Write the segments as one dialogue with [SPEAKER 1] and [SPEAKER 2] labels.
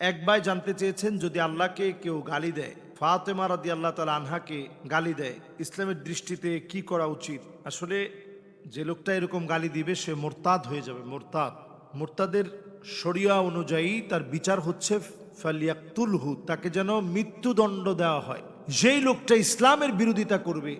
[SPEAKER 1] এক ভাই জানতে চেয়েছেন যদি আল্লাহকে কেউ গালি দেয়, ফাতেমা রাদি আল্লাহ তালা আনহাকে গালি দেয়, ইসলামের দৃষ্টিতে কি করা উচিত? আসলে যে লোকটা এরকম গালি দিবে, সে মোরতাদ হয়ে যাবে, মোরতাদ। মোরতাদের শরিয়া অনুযায়ী তার বিচার হচ্ছে ফালিয়াকুলহু তাকে যেন মৃত্যুদণ্ড দেওয়া হয়। যেই লোকটা ইসলামের বিরোধিতা করবে,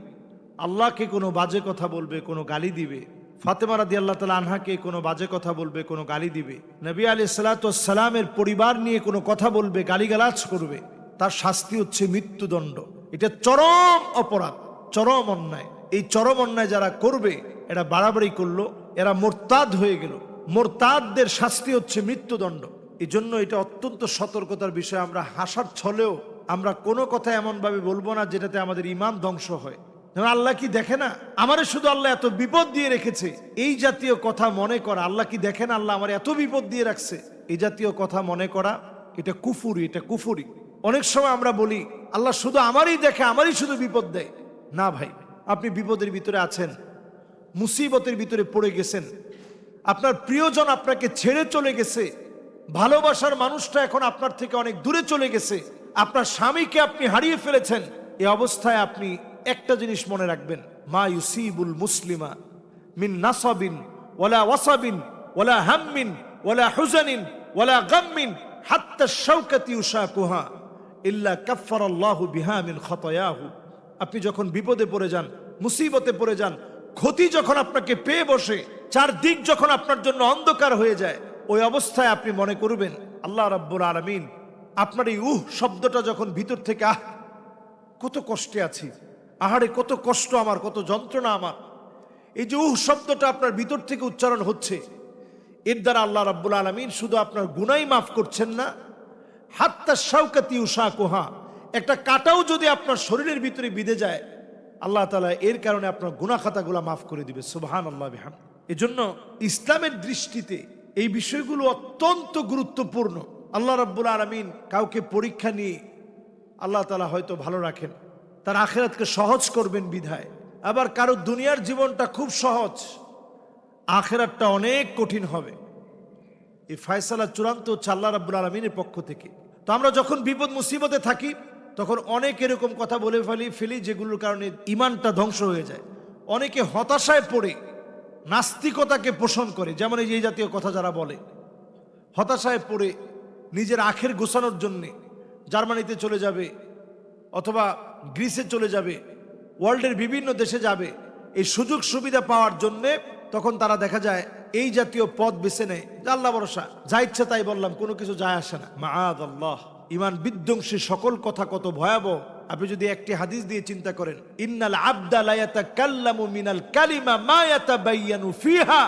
[SPEAKER 1] আল্লাহকে কোনো বাজে কথা বলবে, কোনো গালি দিবে ফাতেমা রাদি আল্লাহ তালা আনহাকে কোনো বাজে কথা বলবে, কোনো গালি দিবে। নবী আলি সালাতামের পরিবার নিয়ে কোনো কথা বলবে, গালিগালাজ করবে, তার শাস্তি হচ্ছে মৃত্যুদণ্ড। এটা চরম অপরাধ, চরম অন্যায়। এই চরম অন্যায় যারা করবে, এরা বাড়াবাড়ি করল, এরা মোরতাদ হয়ে গেল। মোরতাদদের শাস্তি হচ্ছে মৃত্যুদণ্ড। এই জন্য এটা অত্যন্ত সতর্কতার বিষয়। আমরা হাসার ছলেও আমরা কোনো কথা এমনভাবে বলব না যেটাতে আমাদের ইমান ধ্বংস হয়। যেমন আল্লাহ কি দেখে না? আমারে শুধু আল্লাহ এত বিপদ দিয়ে রেখেছে। এই জাতীয় কথা মনে করা, আল্লাহ কি দেখে না আল্লাহ আমার এত বিপদ দিয়ে রাখছে? এই জাতীয় কথা মনে করা, এটা কুফুরি এটা কুফুরি। অনেক সময় আমরা বলি, আল্লাহ শুধু আমারই দেখে, আমারই শুধু বিপদ দেয়। না ভাই, আপনি বিপদের ভিতরে আছেন, মুসিবতের ভিতরে পড়ে গেছেন। আপনার প্রিয়জন আপনাকে ছেড়ে চলে গেছে। ভালোবাসার মানুষটা এখন আপনার থেকে অনেক দূরে চলে গেছে। আপনার স্বামীকে আপনি হারিয়ে ফেলেছেন। এই অবস্থায় আপনি একটা জিনিস মনে রাখবেন, মা ইউসিবুল মুসলিমা মিন নাসাবিন, ওয়ালা ওয়াসাবিন, ওয়ালা হাম্মিন, ওয়ালা হুজানিন, ওয়ালা গাম্মিন, হাত্তা শাওকাতি উশাকুহা ইল্লা কাফফারাল্লাহু বিহা মিন খতায়াহু। আপনি যখন বিপদে পড়ে যান, মুসিবতে পড়ে যান, ক্ষতি যখন আপনাকে পেয়ে বসে, চারদিক যখন আপনার জন্য অন্ধকার হয়ে যায়, ওই অবস্থায় আপনি মনে করবেন, আল্লাহ রাব্বুল আলামিন, আপনার এই উহ শব্দটা যখন ভিতর থেকে, আহ, কত কষ্টে আছি। আহারে কত কষ্ট আমার, কত যন্ত্রণা আমার। এই যে উহ শব্দটা আপনার ভিতর থেকে উচ্চারণ হচ্ছে, এর দ্বারা আল্লাহ রাব্বুল আলমিন শুধু আপনার গুনাই মাফ করছেন না, হাত্তা শাউকাতি উষা কোহা একটা কাটাও যদি আপনার শরীরের ভিতরে বিঁধে যায়, আল্লাহ তালা এর কারণে আপনার গুনা খাতাগুলো মাফ করে দিবে সুবহান আল্লাহ বিহাম এজন্য ইসলামের দৃষ্টিতে এই বিষয়গুলো অত্যন্ত গুরুত্বপূর্ণ। আল্লাহ রাব্বুল আলমিন কাউকে পরীক্ষা নিয়ে আল্লাহ তালা হয়তো ভালো রাখেন। তার আখেরাতকে সহজ করবেন বিধায়। আবার কারও দুনিয়ার জীবনটা খুব সহজ, আখেরাতটা অনেক কঠিন হবে। এই ফয়সালা চূড়ান্ত হচ্ছে আল্লাহ রাব্বুল আলমিনের পক্ষ থেকে। তো আমরা যখন বিপদ মুসিবতে থাকি, তখন অনেক এরকম কথা বলে ফেলি ফেলি, যেগুলোর কারণে ইমানটা ধ্বংস হয়ে যায়। অনেকে হতাশায় পড়ে, নাস্তিকতাকে পোষণ করে, যেমন এই জাতীয় কথা যারা বলে। হতাশায় পড়ে নিজের আখের গোছানোর জন্যে জার্মানিতে চলে যাবে অথবা গ্রিসে চলে যাবে ওয়ার্ল্ডের বিভিন্ন দেশে যাবে এই সুযোগ সুবিধা পাওয়ার জন্যে তখন তারা দেখা যায় এই জাতীয় পথ বেছে নেয়। যে আল্লাহ ভরসা। যা ইচ্ছে তাই বললাম কোনো কিছু যায় আসে না। মাআদ আল্লাহ ইমান বিধ্বংসী সকল কথা কত ভয়াবহ। আপনি যদি একটি হাদিস দিয়ে চিন্তা করেন ইন্নাল আবদা লা ইয়াতাকাল্লামু মিনাল কালিমা মা ইয়াতাবায়ানু ফিহা।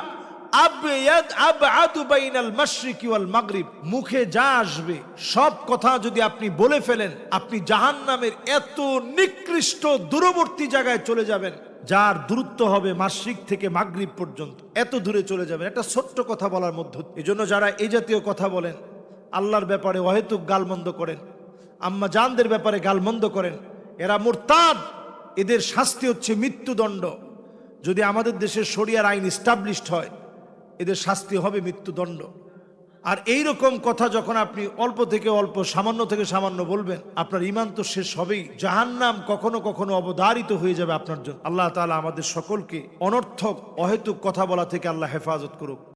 [SPEAKER 1] মুখে যা আসবে, সব কথা যদি আপনি বলে ফেলেন, আপনি জাহান্নামের এত নিকৃষ্ট দূরবর্তী জায়গায় চলে যাবেন, যার দূরত্ব হবে মাসিক থেকে মাগরিব পর্যন্ত। এত দূরে চলে যাবেন। একটা ছোট্ট কথা বলার মধ্য এজন্য যারা এই জাতীয় কথা বলেন, আল্লাহর ব্যাপারে অহেতুক গালমন্দ করেন, আম্মা জানদের ব্যাপারে গালমন্দ করেন, এরা মোরতাদ। এদের শাস্তি হচ্ছে মৃত্যুদণ্ড। যদি আমাদের দেশের শরিয়ার আইন স্টাবলিশড হয় এদের শাস্তি হবে মৃত্যুদণ্ড। আর এই রকম কথা যখন আপনি অল্প থেকে অল্প, সামান্য থেকে সামান্য বলবেন, আপনার ইমান তো শেষ হবেই। জাহান্নাম কখনো কখনো অবধারিত হয়ে যাবে আপনার জন্য। আল্লাহ তালা আমাদের সকলকে অনর্থক, অহেতুক কথা বলা থেকে আল্লাহ হেফাজত করুক।